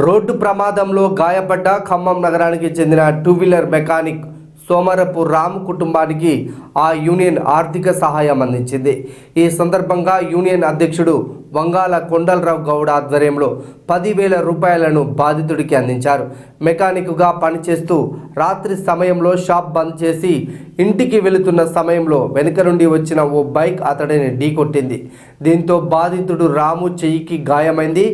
Road ప్రమాదంలో గాయపడ్డ ఖమ్మం నగరానికి చెందిన two wheeler mechanic Somarapu Ram కుటుంబానికి ఆ యూనియన్ ఆర్థిక సహాయం అందించింది. ఈ సందర్భంగా యూనియన్ అధ్యక్షుడు వంగాల కొండలరావు గౌడ్ ఆధ్వర్యంలో పదివేల రూపాయలను బాధితుడికి అందించారు. మెకానిక్గా పనిచేస్తూ రాత్రి సమయంలో షాప్ బంద్ చేసి ఇంటికి వెళుతున్న సమయంలో వెనుక నుండి వచ్చిన ఓ బైక్ అతడిని ఢీకొట్టింది. దీంతో బాధితుడు రాము చెయ్యికి గాయమైంది.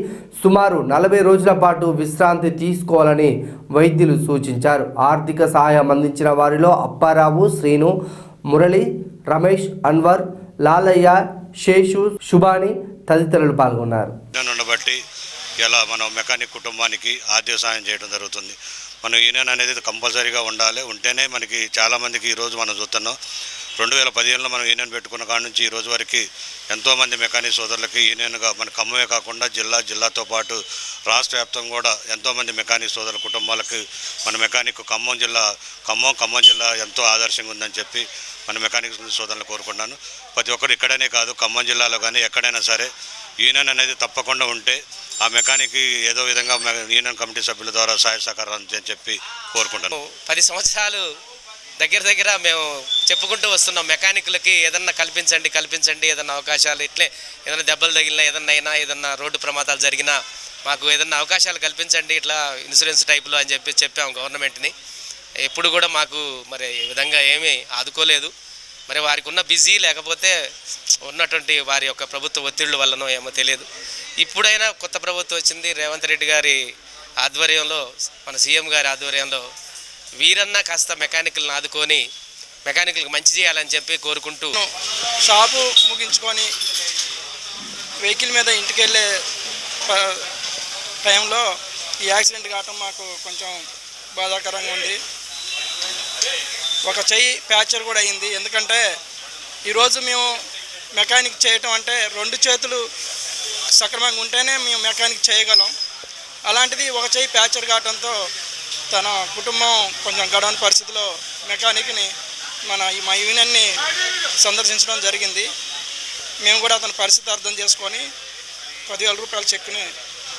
సుమారు నలభై రోజుల పాటు విశ్రాంతి తీసుకోవాలని వైద్యులు సూచించారు. ఆర్థిక సహాయం అందించిన వారిలో అప్పారావు శ్రీను మురళి రమేష్ అన్వర్ లాలయ్య శేషు శుభాని తదితరులు పాల్గొన్నారు. యూనియన్ ఉండబట్టి ఇలా మనం మెకానిక్ కుటుంబానికి ఆర్థిక సాయం చేయడం జరుగుతుంది. మన యూనియన్ అనేది కంపల్సరీగా ఉండాలి. ఉంటేనే మనకి చాలామందికి ఈరోజు మనం చూస్తున్నాం. రెండు వేల పదిహేనులో మనం యూనియన్ పెట్టుకున్న కాడ నుంచి ఈ రోజు వరకు ఎంతోమంది మెకానిక్ సోదరులకి యూనియన్గా మన ఖమ్మమే కాకుండా జిల్లా జిల్లాతో పాటు రాష్ట్ర వ్యాప్తంగా కూడా ఎంతోమంది మెకానిక్ సోదరుల కుటుంబాలకు మన మెకానిక్ ఖమ్మం జిల్లా ఖమ్మం ఖమ్మం జిల్లా ఎంతో ఆదర్శంగా ఉందని చెప్పి మన మెకానిక్ సోదరులు కోరుకున్నాను ప్రతి ఒక్కరు ఇక్కడనే కాదు ఖమ్మం జిల్లాలో కానీ ఎక్కడైనా సరే యూనియన్ అనేది తప్పకుండా ఉంటే ఆ మెకానిక్ ఏదో విధంగా యూనియన్ కమిటీ సభ్యుల ద్వారా సహాయ సహకారం అని చెప్పి కోరుకుంటాను పది సంవత్సరాలు దగ్గర దగ్గర మేము చెప్పుకుంటూ వస్తున్నాం. మెకానిక్లకి ఏదన్నా కల్పించండి కల్పించండి ఏదన్నా అవకాశాలు ఇట్లే ఏదైనా దెబ్బలు తగిలినా ఏదన్నా అయినా ఏదన్నా రోడ్డు ప్రమాదాలు జరిగినా మాకు ఏదన్నా అవకాశాలు కల్పించండి ఇట్లా ఇన్సూరెన్స్ టైపులో అని చెప్పి చెప్పాము గవర్నమెంట్ని. ఎప్పుడు కూడా మాకు మరి ఈ విధంగా ఏమీ ఆదుకోలేదు. మరి వారికి ఉన్న బిజీ లేకపోతే ఉన్నటువంటి వారి యొక్క ప్రభుత్వ ఒత్తిళ్ళు వల్లనో ఏమో తెలియదు. ఇప్పుడైనా కొత్త ప్రభుత్వం వచ్చింది. రేవంత్ రెడ్డి గారి ఆధ్వర్యంలో మన సీఎం గారి ఆధ్వర్యంలో వీరన్నా కాస్త మెకానికల్ని ఆదుకొని మెకానికల్కి మంచి చేయాలని చెప్పి కోరుకుంటూ షాపు ముగించుకొని వెహికల్ మీద ఇంటికి వెళ్ళే టైంలో ఈ యాక్సిడెంట్ కావటం మాకు కొంచెం బాధాకరంగా ఉంది. ఒక చెయ్యి ప్యాచర్ కూడా అయింది. ఎందుకంటే ఈరోజు మేము మెకానిక్ చేయటం అంటే రెండు చేతులు సక్రమంగా ఉంటేనే మేము మెకానిక్ చేయగలం. అలాంటిది ఒక చెయ్యి ప్యాచర్ కావడంతో తన కుటుంబం కొంచెం గడవని పరిస్థితిలో మెకానిక్ని మన ఈ మా యూనియన్ని సందర్శించడం జరిగింది. మేము కూడా అతని పరిస్థితి అర్థం చేసుకొని పదివేల రూపాయల చెక్కుని